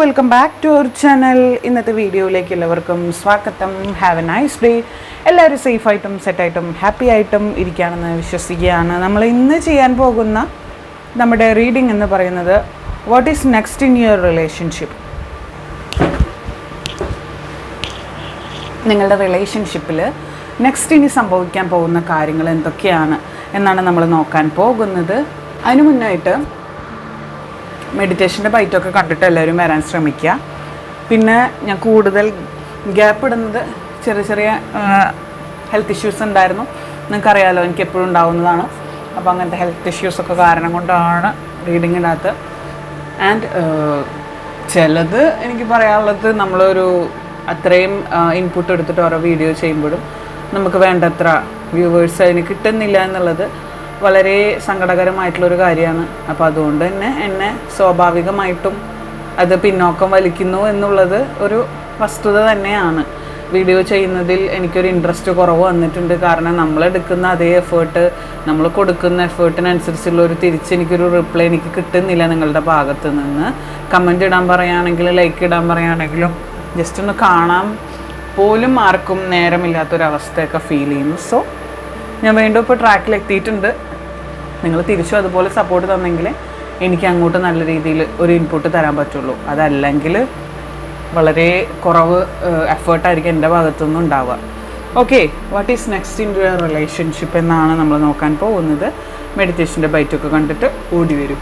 Welcome back to our channel ഇന്നത്തെ വീഡിയോയിലേക്ക് എല്ലാവർക്കും സ്വാഗതം. ഹാവ് എ നൈസ് ഡേ എല്ലാവരും സേഫായിട്ടും സെറ്റായിട്ടും ഹാപ്പി ആയിട്ടും ഇരിക്കുകയാണെന്ന് വിശ്വസിക്കുകയാണ്. നമ്മൾ ഇന്ന് ചെയ്യാൻ പോകുന്ന നമ്മുടെ റീഡിംഗ് എന്ന് പറയുന്നത് what is next in your relationship നിങ്ങളുടെ റിലേഷൻഷിപ്പിൽ നെക്സ്റ്റ് ഇനി സംഭവിക്കാൻ പോകുന്ന കാര്യങ്ങൾ എന്തൊക്കെയാണ് എന്നാണ് നമ്മൾ നോക്കാൻ പോകുന്നത്. അതിനു മുന്നായിട്ട് മെഡിറ്റേഷന്റെ ബൈറ്റൊക്കെ കണ്ടിട്ട് എല്ലാവരും വരാൻ ശ്രമിക്കുക. പിന്നെ ഞാൻ കൂടുതൽ ഗ്യാപ്പ് ഇടുന്നത് ചെറിയ ചെറിയ ഹെൽത്ത് ഇഷ്യൂസ് ഉണ്ടായിരുന്നു. നിങ്ങൾക്കറിയാലോ എനിക്ക് എപ്പോഴും ഉണ്ടാവുന്നതാണ്. അപ്പോൾ അങ്ങനത്തെ ഹെൽത്ത് ഇഷ്യൂസൊക്കെ കാരണം കൊണ്ടാണ് റീഡിങ് ഇടാത്തത്. ആൻഡ് ചിലത് എനിക്ക് പറയാനുള്ളത് നമ്മളൊരു അത്രയും ഇൻപുട്ട് എടുത്തിട്ട് ഓരോ വീഡിയോ ചെയ്യുമ്പോഴും നമുക്ക് വേണ്ടത്ര വ്യൂവേഴ്സ് അതിന് കിട്ടുന്നില്ല എന്നുള്ളത് വളരെ സങ്കടകരമായിട്ടുള്ളൊരു കാര്യമാണ്. അപ്പോൾ അതുകൊണ്ട് തന്നെ എന്നെ സ്വാഭാവികമായിട്ടും അത് പിന്നോക്കം വലിക്കുന്നു എന്നുള്ളത് ഒരു വസ്തുത തന്നെയാണ്. വീഡിയോ ചെയ്യുന്നതിൽ എനിക്കൊരു ഇൻട്രസ്റ്റ് കുറവ് വന്നിട്ടുണ്ട്. കാരണം നമ്മൾ എടുക്കുന്ന അതേ എഫേർട്ട് നമ്മൾ കൊടുക്കുന്ന എഫേർട്ടിനനുസരിച്ചുള്ള ഒരു തിരിച്ച് എനിക്കൊരു റിപ്ലൈ എനിക്ക് കിട്ടുന്നില്ല നിങ്ങളുടെ ഭാഗത്ത് നിന്ന്. കമന്റ് ഇടാൻ പറയുകയാണെങ്കിലും ലൈക്ക് ഇടാൻ പറയുകയാണെങ്കിലും ജസ്റ്റ് ഒന്ന് കാണാൻ പോലും ആർക്കും നേരമില്ലാത്തൊരവസ്ഥയൊക്കെ ഫീൽ ചെയ്യുന്നു. സോ ഞാൻ വീണ്ടും ഇപ്പോൾ ട്രാക്കിൽ എത്തിയിട്ടുണ്ട്. നിങ്ങൾ തിരിച്ചും അതുപോലെ സപ്പോർട്ട് തന്നെങ്കിൽ എനിക്ക് അങ്ങോട്ട് നല്ല രീതിയിൽ ഒരു ഇൻപുട്ട് തരാൻ പറ്റുള്ളൂ. അതല്ലെങ്കിൽ വളരെ കുറവ് എഫേർട്ടായിരിക്കും എന്റെ ഭാഗത്തുനിന്ന് ഉണ്ടാവുക. Okay what is next in relationship എന്നാണ് നമ്മൾ നോക്കാൻ പോകുന്നത്. മെഡിറ്റേഷന്റെ ബൈറ്റൊക്കെ കണ്ടിട്ട് ഓടി വരും.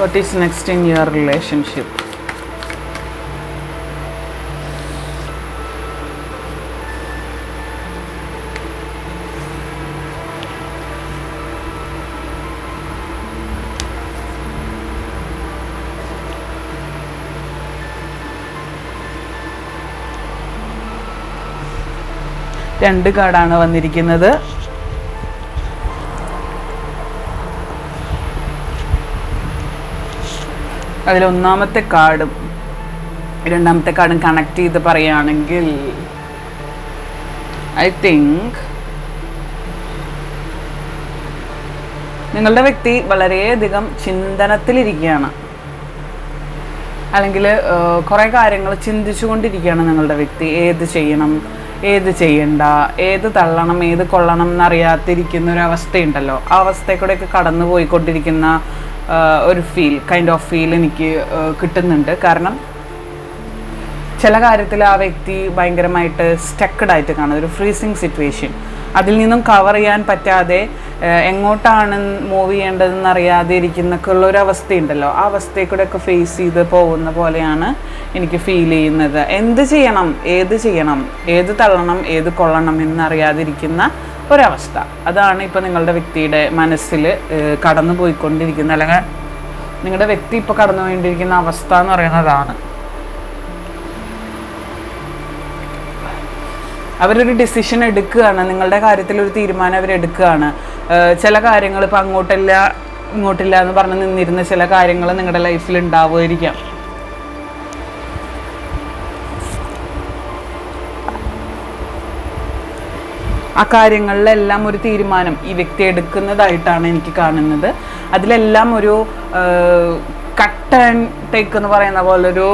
What is next in your relationship രണ്ട് കാർഡാണ് വന്നിരിക്കുന്നത്. അതിൽ ഒന്നാമത്തെ കാർഡും രണ്ടാമത്തെ കാർഡും കണക്ട് ചെയ്ത് പറയുകയാണെങ്കിൽ ഐ തിങ്ക് നിങ്ങളുടെ വ്യക്തി വളരെയധികം ചിന്തനത്തിലിരിക്കുകയാണ്. അല്ലെങ്കിൽ കുറേ കാര്യങ്ങൾ ചിന്തിച്ചുകൊണ്ടിരിക്കുകയാണ് നിങ്ങളുടെ വ്യക്തി. ഏത് ചെയ്യണം ഏത് ചെയ്യണ്ട ഏത് തള്ളണം ഏത് കൊള്ളണം എന്നറിയാതിരിക്കുന്ന ഒരു അവസ്ഥയുണ്ടല്ലോ. ആ അവസ്ഥയിൽ കൂടെയൊക്കെ കടന്നു പോയിക്കൊണ്ടിരിക്കുന്ന ഒരു ഫീൽ കൈൻഡ് ഓഫ് ഫീൽ എനിക്ക് കിട്ടുന്നുണ്ട്. കാരണം ചില കാര്യത്തിൽ ആ വ്യക്തി ഭയങ്കരമായിട്ട് സ്റ്റക്കഡ് ആയിട്ട് കാണും ഒരു ഫ്രീസിങ് സിറ്റുവേഷൻ അതിൽ നിന്നും കവർ ചെയ്യാൻ പറ്റാതെ എങ്ങോട്ടാണ് മൂവ് ചെയ്യേണ്ടതെന്ന് അറിയാതെ ഇരിക്കുന്നൊക്കെ ഉള്ള ഒരു അവസ്ഥയുണ്ടല്ലോ. ആ അവസ്ഥയിൽ കൂടെ ഒക്കെ ഫേസ് ചെയ്ത് പോകുന്ന പോലെയാണ് എനിക്ക് ഫീൽ ചെയ്യുന്നത്. എന്ത് ചെയ്യണം? ഏത് ചെയ്യണം? ഏത് തള്ളണം? ഏത് കൊള്ളണം? എന്നറിയാതിരിക്കുന്ന ഒരവസ്ഥ. അതാണ് ഇപ്പോൾ നിങ്ങളുടെ വ്യക്തിയുടെ മനസ്സിൽ കടന്നു പോയിക്കൊണ്ടിരിക്കുന്ന അല്ലെങ്കിൽ നിങ്ങളുടെ വ്യക്തി ഇപ്പോൾ കടന്നു പോയിക്കൊണ്ടിരിക്കുന്ന അവസ്ഥ എന്ന് പറയുന്നതാണ് അവരൊരു ഡിസിഷൻ എടുക്കുകയാണ് നിങ്ങളുടെ കാര്യത്തിൽ ഒരു തീരുമാനം അവരെടുക്കുകയാണ് ചില കാര്യങ്ങൾ ഇപ്പം അങ്ങോട്ടില്ല ഇങ്ങോട്ടില്ല എന്ന് പറഞ്ഞ് നിന്നിരുന്ന ചില കാര്യങ്ങൾ നിങ്ങളുടെ ലൈഫിൽ ഉണ്ടാവുമായിരിക്കാം. ആ കാര്യങ്ങളിലെല്ലാം ഒരു തീരുമാനം ഈ വ്യക്തി എടുക്കുന്നതായിട്ടാണ് എനിക്ക് കാണുന്നത്. അതിലെല്ലാം ഒരു കട്ട് ആൻഡ് ടേക്ക് എന്ന് പറയുന്ന പോലൊരു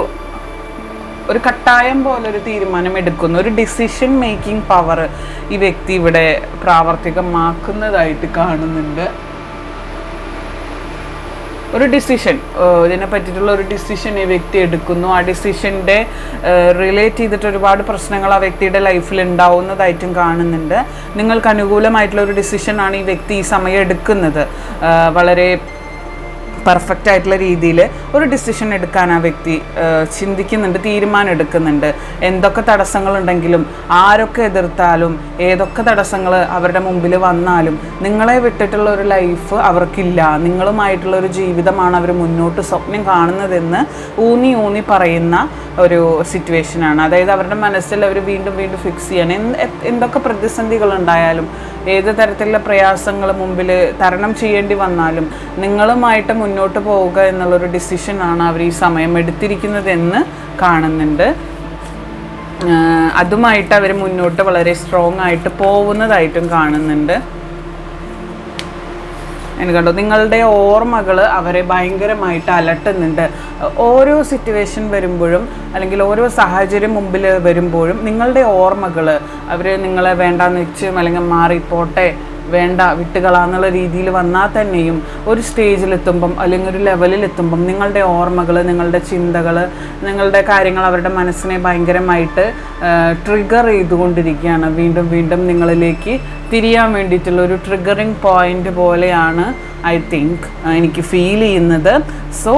ഒരു കട്ടായം പോലെ ഒരു തീരുമാനം എടുക്കുന്നു. ഒരു ഡിസിഷൻ മേക്കിംഗ് പവർ ഈ വ്യക്തി ഇവിടെ പ്രാവർത്തികമാക്കുന്നതായിട്ട് കാണുന്നുണ്ട്. ഒരു ഡിസിഷൻ ഇതിനെ പറ്റിയിട്ടുള്ള ഒരു ഡിസിഷൻ ഈ വ്യക്തി എടുക്കുന്നു. ആ ഡിസിഷന്റെ റിലേറ്റ് ചെയ്തിട്ട് ഒരുപാട് പ്രശ്നങ്ങൾ ആ വ്യക്തിയുടെ ലൈഫിൽ ഉണ്ടാവുന്നതായിട്ടും കാണുന്നുണ്ട്. നിങ്ങൾക്ക് അനുകൂലമായിട്ടുള്ള ഒരു ഡിസിഷനാണ് ഈ വ്യക്തി ഈ സമയം എടുക്കുന്നത്. വളരെ പെർഫെക്റ്റ് ആയിട്ടുള്ള രീതിയിൽ ഒരു ഡിസിഷൻ എടുക്കാൻ ആ വ്യക്തി ചിന്തിക്കുന്നുണ്ട് തീരുമാനം എടുക്കുന്നുണ്ട്. എന്തൊക്കെ തടസ്സങ്ങളുണ്ടെങ്കിലും ആരൊക്കെ എതിർത്താലും ഏതൊക്കെ തടസ്സങ്ങൾ അവരുടെ മുമ്പിൽ വന്നാലും നിങ്ങളെ വിട്ടിട്ടുള്ള ഒരു ലൈഫ് അവർക്കില്ല. നിങ്ങളുമായിട്ടുള്ള ഒരു ജീവിതമാണ് അവർ മുന്നോട്ട് സ്വപ്നം കാണുന്നതെന്ന് ഊന്നി ഊന്നി പറയുന്ന ഒരു സിറ്റുവേഷനാണ് അതായത് അവരുടെ മനസ്സിൽ അവർ വീണ്ടും വീണ്ടും ഫിക്സ് ചെയ്യാൻ എന്ത് എന്തൊക്കെ പ്രതിസന്ധികൾ ഉണ്ടായാലും ഏത് തരത്തിലുള്ള പ്രയാസങ്ങൾ മുമ്പിൽ തരണം ചെയ്യേണ്ടി വന്നാലും നിങ്ങളുമായിട്ട് മുന്നോട്ട് പോവുക എന്നുള്ളൊരു ഡിസിഷനാണ് അവർ ഈ സമയം എടുത്തിരിക്കുന്നതെന്ന് കാണുന്നുണ്ട്. അതുമായിട്ട് അവർ മുന്നോട്ട് വളരെ സ്ട്രോങ് ആയിട്ട് പോകുന്നതായിട്ടും കാണുന്നുണ്ട്. എനിക്ക് കണ്ടോ നിങ്ങളുടെ ഓർമ്മകൾ അവരെ ഭയങ്കരമായിട്ട് അലട്ടുന്നുണ്ട്. ഓരോ സിറ്റുവേഷൻ വരുമ്പോഴും അല്ലെങ്കിൽ ഓരോ സാഹചര്യം മുമ്പിൽ വരുമ്പോഴും നിങ്ങളുടെ ഓർമ്മകൾ അവർ നിങ്ങളെ വേണ്ടാന്ന് വെച്ചും അല്ലെങ്കിൽ മാറിപ്പോട്ടെ വേണ്ട വിട്ടുകളാന്നുള്ള രീതിയിൽ വന്നാൽ തന്നെയും ഒരു സ്റ്റേജിലെത്തുമ്പം അല്ലെങ്കിൽ ഒരു ലെവലിലെത്തുമ്പം നിങ്ങളുടെ ഓർമ്മകൾ നിങ്ങളുടെ ചിന്തകൾ നിങ്ങളുടെ കാര്യങ്ങൾ അവരുടെ മനസ്സിനെ ഭയങ്കരമായിട്ട് ട്രിഗർ ചെയ്തുകൊണ്ടിരിക്കുകയാണ്. വീണ്ടും വീണ്ടും നിങ്ങളിലേക്ക് തിരിയാൻ വേണ്ടിയിട്ടുള്ള ഒരു ട്രിഗറിങ് പോയിന്റ് പോലെയാണ് ഐ തിങ്ക് എനിക്ക് ഫീൽ ചെയ്യുന്നത്. സോ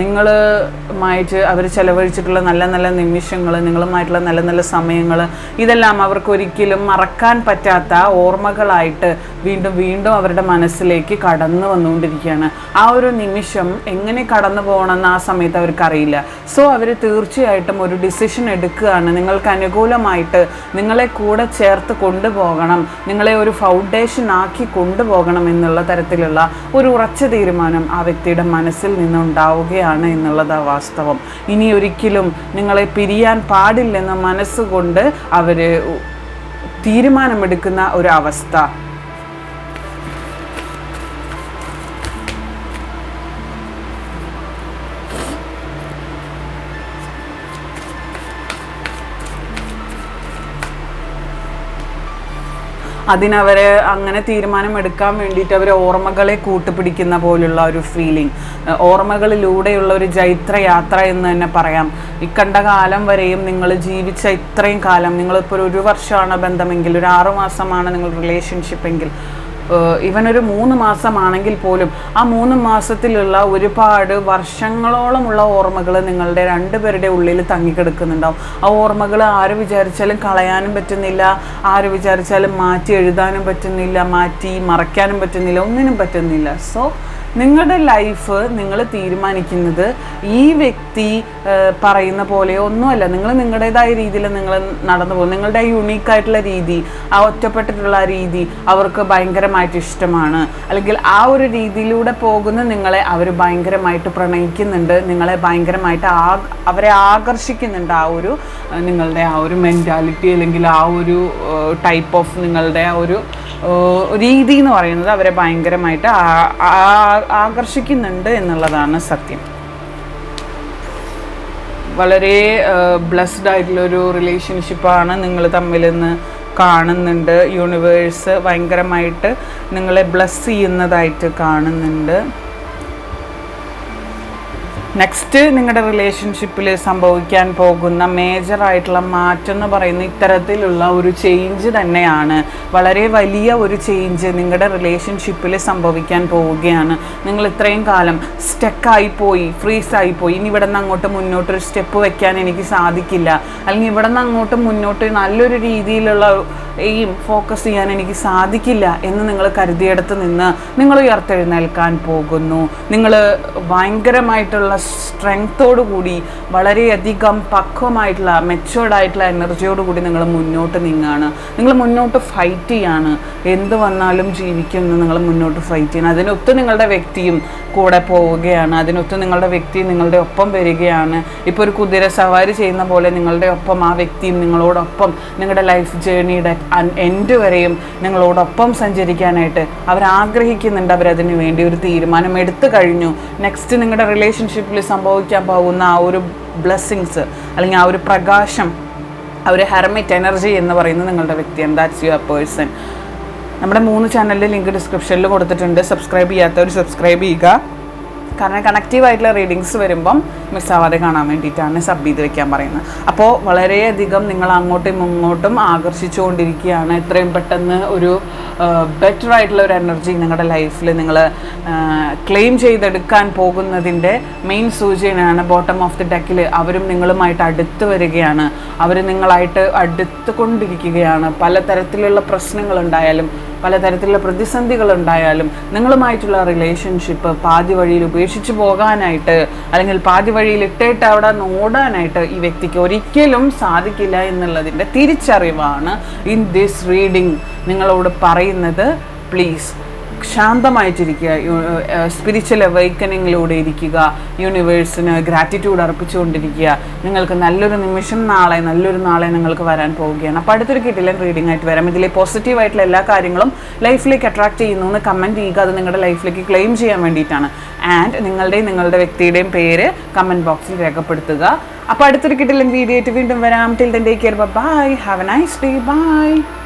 നിങ്ങളുമായിട്ട് അവർ ചെലവഴിച്ചിട്ടുള്ള നല്ല നല്ല നിമിഷങ്ങൾ നിങ്ങളുമായിട്ടുള്ള നല്ല നല്ല സമയങ്ങൾ ഇതെല്ലാം അവർക്ക് ഒരിക്കലും മറക്കാൻ പറ്റാത്ത ഓർമ്മകളായിട്ട് വീണ്ടും വീണ്ടും അവരുടെ മനസ്സിലേക്ക് കടന്നു വന്നുകൊണ്ടിരിക്കുകയാണ്. ആ ഒരു നിമിഷം എങ്ങനെ കടന്നു പോകണമെന്ന് ആ സമയത്ത് അവർക്കറിയില്ല. സോ അവർ തീർച്ചയായിട്ടും ഒരു ഡിസിഷൻ എടുക്കുകയാണ്. നിങ്ങൾക്ക് അനുകൂലമായിട്ട് നിങ്ങളെ കൂടെ ചേർത്ത് കൊണ്ടുപോകണം. നിങ്ങളെ ഒരു ഫൗണ്ടേഷൻ ആക്കി കൊണ്ടുപോകണം എന്നുള്ള തരത്തിലുള്ള ഒരു ഉറച്ച തീരുമാനം ആ വ്യക്തിയുടെ മനസ്സിൽ നിന്നുണ്ടാവുകയാണ് എന്നുള്ളത് വാസ്തവം. ഇനി ഒരിക്കലും നിങ്ങളെ പിരിയാൻ പാടില്ലെന്ന മനസ്സുകൊണ്ട് അവർ തീരുമാനമെടുക്കുന്ന ഒരു അവസ്ഥ അതിനവരെ അങ്ങനെ തീരുമാനം എടുക്കാൻ വേണ്ടിയിട്ട് അവർ ഓർമ്മകളെ കൂട്ടുപിടിക്കുന്ന പോലുള്ള ഒരു ഫീലിംഗ് ഓർമ്മകളിലൂടെയുള്ള ഒരു ജൈത്ര യാത്ര എന്ന് തന്നെ പറയാം. ഇക്കണ്ട കാലം വരെയും നിങ്ങൾ ജീവിച്ച ഇത്രയും കാലം നിങ്ങളിപ്പോൾ ഒരു വർഷമാണ് ബന്ധമെങ്കിൽ ഒരു ആറുമാസമാണ് നിങ്ങൾ റിലേഷൻഷിപ്പ് എങ്കിൽ ഇവൻ ഒരു മൂന്ന് മാസമാണെങ്കിൽ പോലും ആ മൂന്ന് മാസത്തിലുള്ള ഒരുപാട് വർഷങ്ങളോളമുള്ള ഓർമ്മകൾ നിങ്ങളുടെ രണ്ടുപേരുടെ ഉള്ളിൽ തങ്ങിക്കിടക്കുന്നുണ്ടാവും. ആ ഓർമ്മകൾ ആര് വിചാരിച്ചാലും കളയാനും പറ്റുന്നില്ല ആര് വിചാരിച്ചാലും മാറ്റി എഴുതാനും പറ്റുന്നില്ല മാറ്റി മറയ്ക്കാനും പറ്റുന്നില്ല ഒന്നിനും പറ്റുന്നില്ല. സോ നിങ്ങളുടെ ലൈഫ് നിങ്ങൾ തീരുമാനിക്കുന്നത് ഈ വ്യക്തി പറയുന്ന പോലെ ഒന്നുമല്ല. നിങ്ങൾ നിങ്ങളുടേതായ രീതിയിൽ നിങ്ങൾ നടന്നു പോകും നിങ്ങളുടെ യുണീക്ക് ആയിട്ടുള്ള രീതി ആ ഒറ്റപ്പെട്ടിട്ടുള്ള രീതി അവർക്ക് ഭയങ്കരമായിട്ട് ഇഷ്ടമാണ്. അല്ലെങ്കിൽ ആ ഒരു രീതിയിലൂടെ പോകുന്ന നിങ്ങളെ അവർ ഭയങ്കരമായിട്ട് പ്രണയിക്കുന്നുണ്ട്. നിങ്ങളെ ഭയങ്കരമായിട്ട് ആ അവരെ ആകർഷിക്കുന്നുണ്ട്. ആ ഒരു നിങ്ങളുടെ ആ ഒരു മെന്റാലിറ്റി അല്ലെങ്കിൽ ആ ഒരു ടൈപ്പ് ഓഫ് നിങ്ങളുടെ ആ ഒരു രീതി എന്ന് പറയുന്നത് അവരെ ഭയങ്കരമായിട്ട് ആകർഷിക്കുന്നുണ്ട് എന്നുള്ളതാണ് സത്യം. വളരെ ബ്ലസ്ഡ് ആയിട്ടുള്ളൊരു റിലേഷൻഷിപ്പാണ് നിങ്ങൾ തമ്മിൽ നിന്ന് കാണുന്നുണ്ട്. യൂണിവേഴ്സ് ഭയങ്കരമായിട്ട് നിങ്ങളെ ബ്ലസ് ചെയ്യുന്നതായിട്ട് കാണുന്നുണ്ട്. നെക്സ്റ്റ് നിങ്ങളുടെ റിലേഷൻഷിപ്പിൽ സംഭവിക്കാൻ പോകുന്ന മേജർ ആയിട്ടുള്ള മാറ്റം എന്ന് പറയുന്ന ഇത്തരത്തിലുള്ള ഒരു ചേഞ്ച് തന്നെയാണ്. വളരെ വലിയ ഒരു ചേഞ്ച് നിങ്ങളുടെ റിലേഷൻഷിപ്പിൽ സംഭവിക്കാൻ പോവുകയാണ്. നിങ്ങൾ ഇത്രയും കാലം സ്റ്റക്കായി പോയി ഫ്രീസ് ആയി പോയി ഇനി ഇവിടെ നിന്ന് അങ്ങോട്ട് മുന്നോട്ട് ഒരു സ്റ്റെപ്പ് വെക്കാൻ എനിക്ക് സാധിക്കില്ല. അല്ലെങ്കിൽ ഇവിടെ നിന്ന് അങ്ങോട്ട് മുന്നോട്ട് നല്ലൊരു രീതിയിലുള്ള എയിം ഫോക്കസ് ചെയ്യാൻ എനിക്ക് സാധിക്കില്ല എന്ന് നിങ്ങൾ കരുതിയിടത്ത് നിന്ന് നിങ്ങൾ ഉയർത്തെഴുന്നേൽക്കാൻ പോകുന്നു. നിങ്ങൾ ഭയങ്കരമായിട്ടുള്ള സ്ട്രെങ്തോടു കൂടി വളരെയധികം പക്വമായിട്ടുള്ള മെച്ചോർഡായിട്ടുള്ള എനർജിയോട് കൂടി നിങ്ങൾ മുന്നോട്ട് നീങ്ങാണ്. നിങ്ങൾ മുന്നോട്ട് ഫൈറ്റ് ചെയ്യാണ്. എന്ത് വന്നാലും ജീവിക്കുന്നു നിങ്ങൾ മുന്നോട്ട് ഫൈറ്റ് ചെയ്യണം. അതിനൊത്ത് നിങ്ങളുടെ വ്യക്തിയും കൂടെ പോവുകയാണ്. അതിനൊത്ത് നിങ്ങളുടെ വ്യക്തി നിങ്ങളുടെ ഒപ്പം വരികയാണ്. ഇപ്പോൾ ഒരു കുതിര സവാരി ചെയ്യുന്ന പോലെ നിങ്ങളുടെ ഒപ്പം ആ വ്യക്തിയും നിങ്ങളോടൊപ്പം നിങ്ങളുടെ ലൈഫ് ജേണിയുടെ എൻഡ് വരെയും നിങ്ങളോടൊപ്പം സഞ്ചരിക്കാനായിട്ട് അവർ ആഗ്രഹിക്കുന്നുണ്ട് അവരതിന് വേണ്ടി ഒരു തീരുമാനം എടുത്തു കഴിഞ്ഞു. നെക്സ്റ്റ് നിങ്ങളുടെ റിലേഷൻഷിപ്പിൽ സംഭവിക്കാൻ പോകുന്ന ആ ഒരു ബ്ലെസ്സിങ്സ് അല്ലെങ്കിൽ ആ ഒരു പ്രകാശം ആ ഒരു ഹെർമിറ്റ് എനർജി എന്ന് പറയുന്നത് നിങ്ങളുടെ വ്യക്തിയാണ് ദാറ്റ്സ് യുവർ പേഴ്സൺ നമ്മുടെ മൂന്ന് ചാനലിന്റെ ലിങ്ക് ഡിസ്ക്രിപ്ഷനിൽ കൊടുത്തിട്ടുണ്ട്. സബ്സ്ക്രൈബ് ചെയ്യാത്തവർ സബ്സ്ക്രൈബ് ചെയ്യുക. കാരണം കണക്റ്റീവ് ആയിട്ടുള്ള റീഡിങ്സ് വരുമ്പം മിസ്സാവാതെ കാണാൻ വേണ്ടിയിട്ടാണ് സബ് ചെയ്ത് വെക്കാൻ പറയുന്നത്. അപ്പോൾ വളരെയധികം നിങ്ങൾ അങ്ങോട്ടും ഇങ്ങോട്ടും ആകർഷിച്ചുകൊണ്ടിരിക്കുകയാണ്. എത്രയും പെട്ടെന്ന് ഒരു ബെറ്റർ ആയിട്ടുള്ള ഒരു എനർജി നിങ്ങളുടെ ലൈഫിൽ നിങ്ങൾ ക്ലെയിം ചെയ്തെടുക്കാൻ പോകുന്നതിന്റെ മെയിൻ സൂചനയാണ് ബോട്ടം ഓഫ് ദി ഡെക്കിൽ അവരും നിങ്ങളുമായിട്ട് അടുത്ത് വരികയാണ്. അവർ നിങ്ങളായിട്ട് അടുത്ത് കൊണ്ടിരിക്കുകയാണ്. പലതരത്തിലുള്ള പ്രശ്നങ്ങളുണ്ടായാലും പലതരത്തിലുള്ള പ്രതിസന്ധികൾ ഉണ്ടായാലും നിങ്ങളുമായിട്ടുള്ള റിലേഷൻഷിപ്പ് പാതി വഴിയിൽ ഉപേക്ഷിച്ച് പോകാനായിട്ട് അല്ലെങ്കിൽ പാതി വഴിയിൽ ഇട്ടിട്ട് അവിടെ ഓടാനായിട്ട് ഈ വ്യക്തിക്ക് ഒരിക്കലും സാധിക്കില്ല എന്നുള്ളതിന്റെ തിരിച്ചറിവാണ് ഇൻ ദിസ് റീഡിങ് നിങ്ങളോട് പറയുന്നത്. പ്ലീസ് ശാന്തമായിട്ടിരിക്കുക. സ്പിരിച്വൽ അവൈക്കനിങ്ങിലൂടെ ഇരിക്കുക. യൂണിവേഴ്സിന് ഗ്രാറ്റിറ്റ്യൂഡ് അർപ്പിച്ചുകൊണ്ടിരിക്കുക. നിങ്ങൾക്ക് നല്ലൊരു നിമിഷം നാളെ നല്ലൊരു നാളെ നിങ്ങൾക്ക് വരാൻ പോവുകയാണ്. അപ്പോൾ അടുത്തൊരു കിട്ടില്ല റീഡിംഗ് ആയിട്ട് വരാം. ഇതിലെ പോസിറ്റീവ് ആയിട്ടുള്ള എല്ലാ കാര്യങ്ങളും ലൈഫിലേക്ക് അട്രാക്ട് ചെയ്യുന്നു എന്ന് കമന്റ് ചെയ്യുക. അത് നിങ്ങളുടെ ലൈഫിലേക്ക് ക്ലെയിം ചെയ്യാൻ വേണ്ടിയിട്ടാണ്. ആൻഡ് നിങ്ങളുടെയും നിങ്ങളുടെ വ്യക്തിയുടെയും പേര് കമന്റ് ബോക്സിൽ രേഖപ്പെടുത്തുക. അപ്പോൾ അടുത്തൊരു കിട്ടില്ല വീഡിയോ ആയിട്ട് വീണ്ടും വരാം. Till then take care bye have a nice day bye